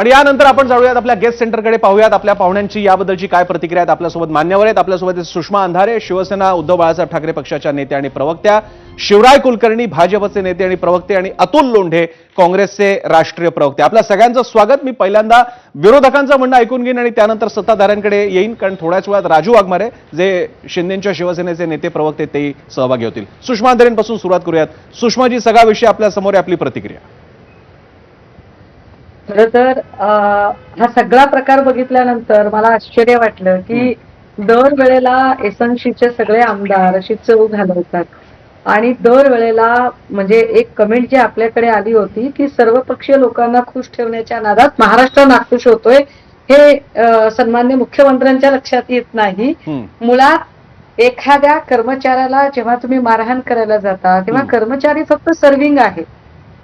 आणि यानंतर आपण जाऊयात आपल्या गेस्ट सेंटरकडे पाहूयात आपल्या पाहुण्यांची याबद्दलची काय प्रतिक्रिया आहेत आपल्यासोबत मान्यवर आहेत. आपल्यासोबत सुषमा अंधारे शिवसेना उद्धव बाळासाहेब ठाकरे पक्षाच्या नेते आणि प्रवक्त्या शिवराय कुलकर्णी भाजपचे नेते आणि प्रवक्ते आणि अतुल लोंढे काँग्रेसचे राष्ट्रीय प्रवक्ते. आपल्या सगळ्यांचं स्वागत. मी पहिल्यांदा विरोधकांचं म्हणणं ऐकून घेईन आणि त्यानंतर सत्ताधाऱ्यांकडे येईन कारण थोड्याच वेळात राजू वाघमारे जे शिंदेच्या शिवसेनेचे नेते प्रवक्ते तेही सहभागी होतील. सुषमा अंधारेंपासून सुरुवात करूयात. सुषमाजी सगळा विषय आपल्यासमोर आपली प्रतिक्रिया. खर तर हा सगळा प्रकार बघितल्यानंतर मला आश्चर्य वाटलं की दर वेळेला एसएनसीचे सगळे आमदार अशी चव घालवतात आणि दर वेळेला म्हणजे एक कमेंट जी आपल्याकडे आली होती की सर्वपक्षीय लोकांना खुश ठेवण्याच्या नादात महाराष्ट्र नाखुश होतोय हे सन्मान्य मुख्यमंत्र्यांच्या लक्षात येत नाही. मुळात एखाद्या कर्मचाऱ्याला जेव्हा तुम्ही मारहाण करायला जाता तेव्हा. कर्मचारी फक्त सर्विंग आहे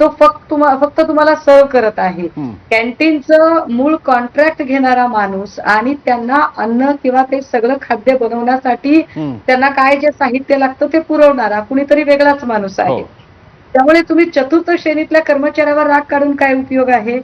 तो फक्त फक्त तुम्हाला सर्व करत आहे. कॅन्टीनचं मूळ कॉन्ट्रॅक्ट घेणारा माणूस आणि त्यांना अन्न किंवा ते सगळं खाद्य बनवण्यासाठी. त्यांना काय जे साहित्य लागतं ते पुरवणारा कुणीतरी वेगळाच माणूस आहे हो. त्यामुळे तुम्ही चतुर्थ श्रेणीतल्या कर्मचाऱ्यावर राग काढून काय उपयोग आहे.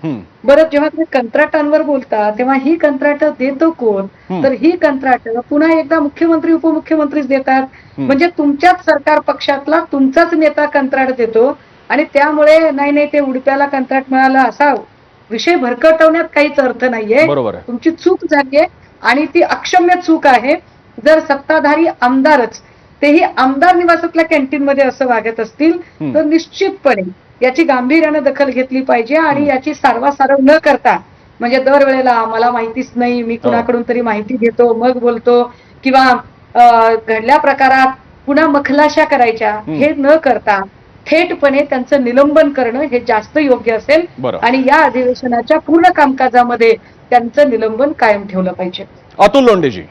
बरं जेव्हा तुम्ही कंत्राटांवर बोलता तेव्हा ही कंत्राट देतो कोण. तर ही कंत्राट पुन्हा एकदा मुख्यमंत्री उपमुख्यमंत्रीच देतात. म्हणजे तुमच्याच सरकार पक्षातला तुमचाच नेता कंत्राट देतो आणि त्यामुळे नाही नाही ते उडप्याला कंत्राट मिळालं असा विषय भरकटवण्यात काहीच अर्थ नाहीये. तुमची चूक झालीये आणि ती अक्षम्य चूक आहे. जर सत्ताधारी आमदारच तेही आमदार निवासातल्या कॅन्टीन मध्ये असं वागत असतील. तर निश्चितपणे याची गांभीर्यानं दखल घेतली पाहिजे आणि याची सारवासारव न करता म्हणजे दरवेळेला मला माहितीच नाही मी कुणाकडून तरी माहिती घेतो मग बोलतो किंवा घडल्या प्रकारात पुन्हा मखलाशा करायच्या. हे न करता थेटपणे त्यांचं निलंबन करणं हे जास्त योग्य असेल. आणि या अधिवेशनाच्या पूर्ण कामकाजामध्ये त्यांचं निलंबन कायम ठेवलं पाहिजे. अतुल लोंढेजी.